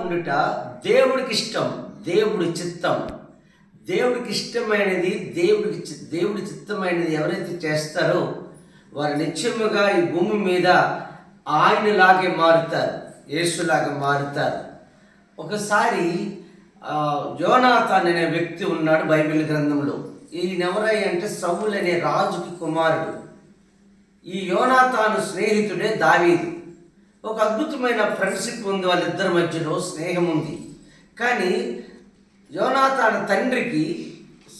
ఉండుట దేవుడికి ఇష్టం దేవుడి చిత్తం. దేవుడికి ఇష్టమైనది దేవుడికి దేవుడి చిత్తమైనది ఎవరైతే చేస్తారో వారు నిత్యముగా ఈ భూమి మీద ఆయనలాగే మారుతారు యేసులాగా మారుతారు. ఒకసారి జోనాథాన్ యోనాథాన్ అనే వ్యక్తి ఉన్నాడు బైబిల్ గ్రంథంలో. ఈయన ఎవరై అంటే సౌలు అనే రాజుకి కుమారుడు. ఈ యోనాథాను స్నేహితుడే దావీదు. ఒక అద్భుతమైన ఫ్రెండ్షిప్ ఉంది వాళ్ళిద్దరి మధ్యలో స్నేహం ఉంది. కానీ యోనాథాన తండ్రికి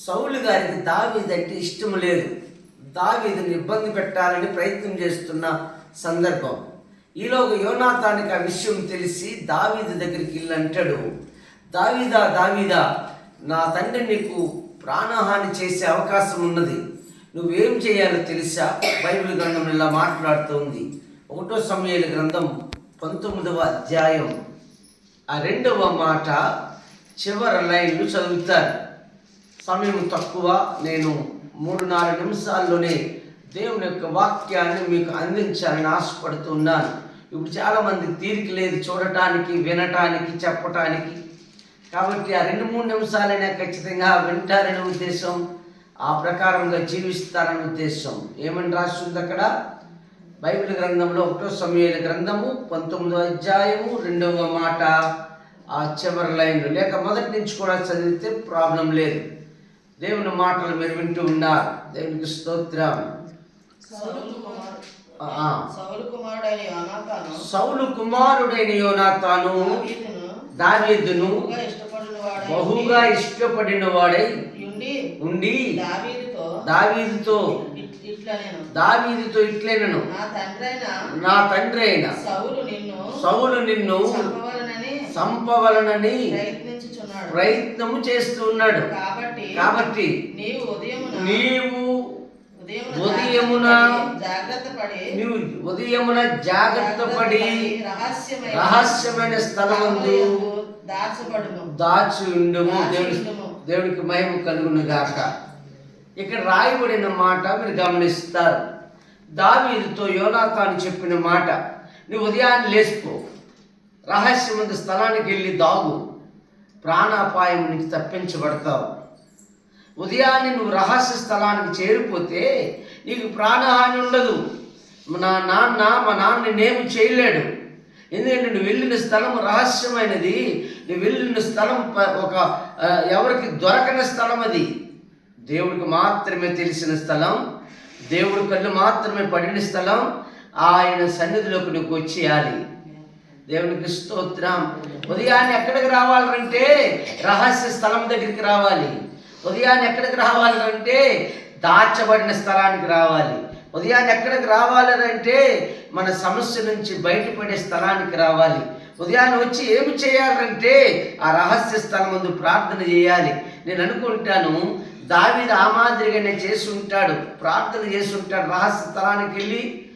సౌలు గారికి దావీదంటే ఇష్టం లేదు. దావీదుని ఇబ్బంది పెట్టాలని ప్రయత్నం చేస్తున్న సందర్భం. ఈలోగా యోనాథానికి ఆ విషయం తెలిసి దావీదు దగ్గరికి వెళ్ళి అంటాడు దావీదా దావీదా నా తండ్రి నీకు ప్రాణహాని చేసే అవకాశం ఉన్నది. నువ్వేం చేయాలో తెలుసా? బైబిల్ గ్రంథం ఇలా మాట్లాడుతుంది ఒకటో సమయాల గ్రంథం పంతొమ్మిదవ అధ్యాయం. ఆ రెండవ మాట చివరి లైన్లు చదువుతారు. సమయం తక్కువ నేను మూడు నాలుగు నిమిషాల్లోనే దేవుని యొక్క వాక్యాన్ని మీకు అందించాలని ఆశపడుతున్నాను. ఇప్పుడు చాలామంది తీరిక లేదు చూడటానికి వినటానికి చెప్పటానికి. కాబట్టి ఆ రెండు మూడు నిమిషాలైనా ఖచ్చితంగా వింటారనే ఉద్దేశం ఆ ప్రకారంగా జీవిస్తారనే ఉద్దేశం. ఏమని రాస్తుంది అక్కడ? బైబిల్ గ్రంథంలో ఒకటో సమయాల గ్రంథము పంతొమ్మిదో అధ్యాయము రెండవ మాట. ఆ చివరి లైన్ లేక మొదటి నుంచి కూడా చదివితే ప్రాబ్లం లేదు. దేవుని మాటలు మీరు వింటూ ఉన్నారు దేవునికి స్తోత్రం. సౌలు కుమారుడైన యోనాతాను. దావీదును బహుగా ఇష్టపడిన వాడై ఉండి దావీదుతో దావీదుతో ఇట్- ఇట్లా నేను దావీదుతో ఇట్లేనను. నా తండ్రి అయిన నా తండ్రి అయిన సౌలు నిన్ను సౌలు నిన్ను చంపవలనని సంపవలనని ప్రయత్నము చేస్తూ ఉన్నాడు కాబట్టి కాబట్టి నీవు ఉదయమున నీవు ఉదయమున ఉదయమున జాగ్రత్త పడి రహస్యమైన రహస్యమైన స్థలమందు దాచబడును దాచి ఉండుము దాచి దేవుని ఉండుము. దేవునికి మహిమ కలుగును గాక ఇక్కడ రాయబడిన మాట మీరు గమనిస్తారు. దావీదుతో యోనాతాను చెప్పిన మాట నువ్వు ఉదయాన్నే లేచిపో. రహస్యమంత స్థలానికి వెళ్ళి దాగు. ప్రాణాపాయం నుంచి తప్పించబడతావు. ఉదయాన్నే నువ్వు రహస్య స్థలానికి చేరిపోతే నీకు ప్రాణహాని ఉండదు. నా నాన్న మా నాన్న నేనేమి చేయలేడు. ఎందుకంటే నువ్వు వెళ్ళిన స్థలం రహస్యమైనది. నువ్వు వెళ్ళిన స్థలం ప- ఒక ఎవరికి దొరకని స్థలం అది. దేవుడికి మాత్రమే తెలిసిన స్థలం దేవుడి కళ్ళు మాత్రమే పడిన స్థలం ఆయన సన్నిధిలోకి నువ్వు వచ్చేయాలి. దేవునికి స్తోత్రం. ఉదయాన్నే ఎక్కడికి రావాలంటే రహస్య స్థలం దగ్గరికి రావాలి. ఉదయాన్నే ఎక్కడికి రావాలంటే దాచబడిన స్థలానికి రావాలి. ఉదయాన్నే ఎక్కడికి రావాలంటే మన సమస్య నుంచి బయటపడే స్థలానికి రావాలి. ఉదయాన్నే వచ్చి ఏమి చేయాలంటే ఆ రహస్య స్థలం ముందు ప్రార్థన చేయాలి. నేను అనుకుంటాను దావీదు ఆ మాదిరిగానే చేసి ఉంటాడు ప్రార్థన చేసి ఉంటాడు రహస్య స్థలానికి వెళ్ళి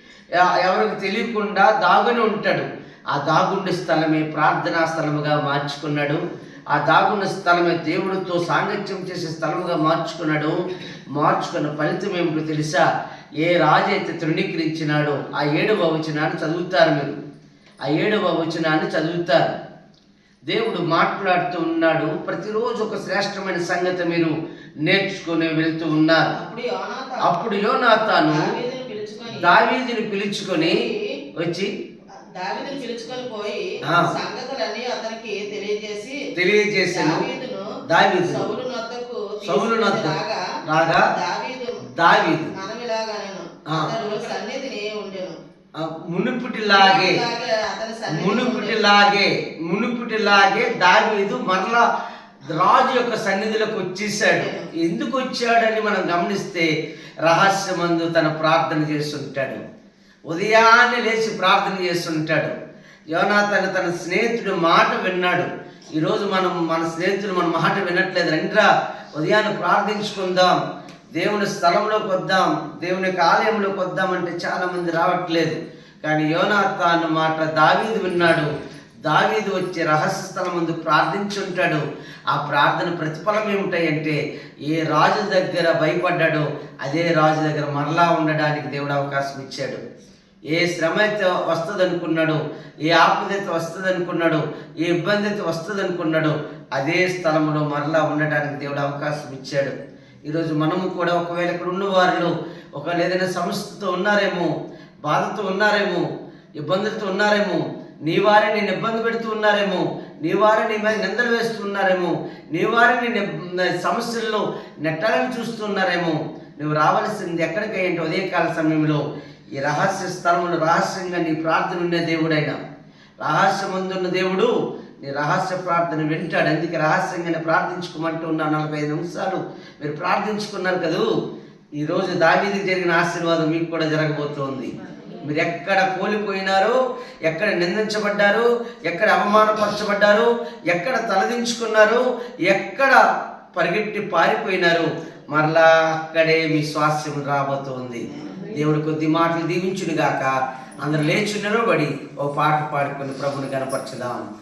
ఎవరికి తెలియకుండా దాగుని ఉంటాడు. ఆ దాగుండే స్థలమే ప్రార్థనా స్థలముగా మార్చుకున్నాడు. ఆ దాగున్న స్థలమే దేవుడితో సాంగత్యం చేసే స్థలముగా మార్చుకున్నాడు. మార్చుకున్న ఫలితం ఏమిటో తెలుసా? ఏ రాజు అయితే తృణీకరించినాడో ఆ ఏడవ వచనాన్ని చదువుతారు మీరు. ఆ ఏడవ వచనాన్ని చదువుతారు. దేవుడు మాట్లాడుతూ ఉన్నాడు. ప్రతిరోజు ఒక శ్రేష్టమైన సంగతి మీరు నేర్చుకుని వెళ్తూ ఉన్నారు. అప్పుడు యోనాతాను దావీదును పిలుచుకొని వచ్చి దావీదును పిలుచుకొని పోయి. సంగతులన్నీ అతనికి తెలియజేసి తెలియజేశాను. దావీదు సౌలు నద్దకు సౌలు నద్ద రాగా దావీదు దావీదు. అతడు సన్నిధిని ఉండెను. మునుపుటిలాగే. మునుపుటిలాగే మునుపుటిలాగే దావీదు మరలా రాజు యొక్క సన్నిధిలోకి వచ్చేసాడు. ఎందుకు వచ్చాడని మనం గమనిస్తే రహస్యమందు తన ప్రార్థన చేస్తుంటాడు. ఉదయాన్నే లేచి ప్రార్థన చేస్తుంటాడు. యోనాతను తన స్నేహితుడు మాట విన్నాడు. ఈరోజు మనం మన స్నేహితులు మన మాట వినట్లేదు. రండిరా ఉదయాన్నే ప్రార్థించుకుందాం. దేవుని స్థలంలోకి వద్దాం దేవుని యొక్క ఆలయంలోకి వద్దామంటే చాలా మంది రావట్లేదు. కానీ యోనాథాను మాట దావీదు విన్నాడు. దావీదు వచ్చి రహస్య స్థలం ముందు ప్రార్థించుంటాడు ఆ ప్రార్థన ప్రతిఫలం ఏమిటాయంటే ఏ రాజు దగ్గర భయపడ్డాడో అదే రాజు దగ్గర మరలా ఉండడానికి దేవుడు అవకాశం ఇచ్చాడు. ఏ శ్రమ అయితే వస్తుంది అనుకున్నాడు ఏ ఆపదైతే వస్తుందనుకున్నాడు వస్తుంది అనుకున్నాడు ఏ ఇబ్బంది అయితే వస్తుంది అనుకున్నాడు అదే స్థలంలో మరలా ఉండడానికి దేవుడు అవకాశం ఇచ్చాడు. ఈరోజు మనము కూడా ఒకవేళ ఇక్కడ ఉన్న వారిలో ఒకవేళ ఏదైనా సమస్యతో ఉన్నారేమో బాధతో ఉన్నారేమో ఇబ్బందులతో ఉన్నారేమో నీ వారే నేను ఇబ్బంది పెడుతూ ఉన్నారేమో నీ వారే నీ మీద నిందలు వేస్తూ ఉన్నారేమో నీ వారే నీ సమస్యల్లో నెట్టాలని చూస్తున్నారేమో నువ్వు రావలసింది ఎక్కడికి ఏంటి ఉదయకాల సమయంలో ఈ రహస్య స్థలంలో రహస్యంగా నీ ప్రార్థన ఉండే దేవుడైన. రహస్యమందున్న దేవుడు నీ రహస్య ప్రార్థన వింటాడు. అందుకే రహస్యంగానే ప్రార్థించుకోమంటూ ఉన్నా నలభై ఐదు నిమిషాలు? మీరు ప్రార్థించుకున్నారు కదూ? ఈరోజు దావీదికి జరిగిన ఆశీర్వాదం మీకు కూడా జరగబోతోంది. మీరు ఎక్కడ కోల్పోయినారో ఎక్కడ నిందించబడ్డారు ఎక్కడ అవమానపరచబడ్డారు ఎక్కడ తలదించుకున్నారు ఎక్కడ పరిగెట్టి పారిపోయినారు మరలా అక్కడే మీ స్వాస్థ్యం రాబోతోంది. దేవుడు కొద్ది మాటలు దీవించుడుగాక అందరు లేచి నిలబడి ఓ పాట పాడుకొని ప్రభుని కనపరచుదాం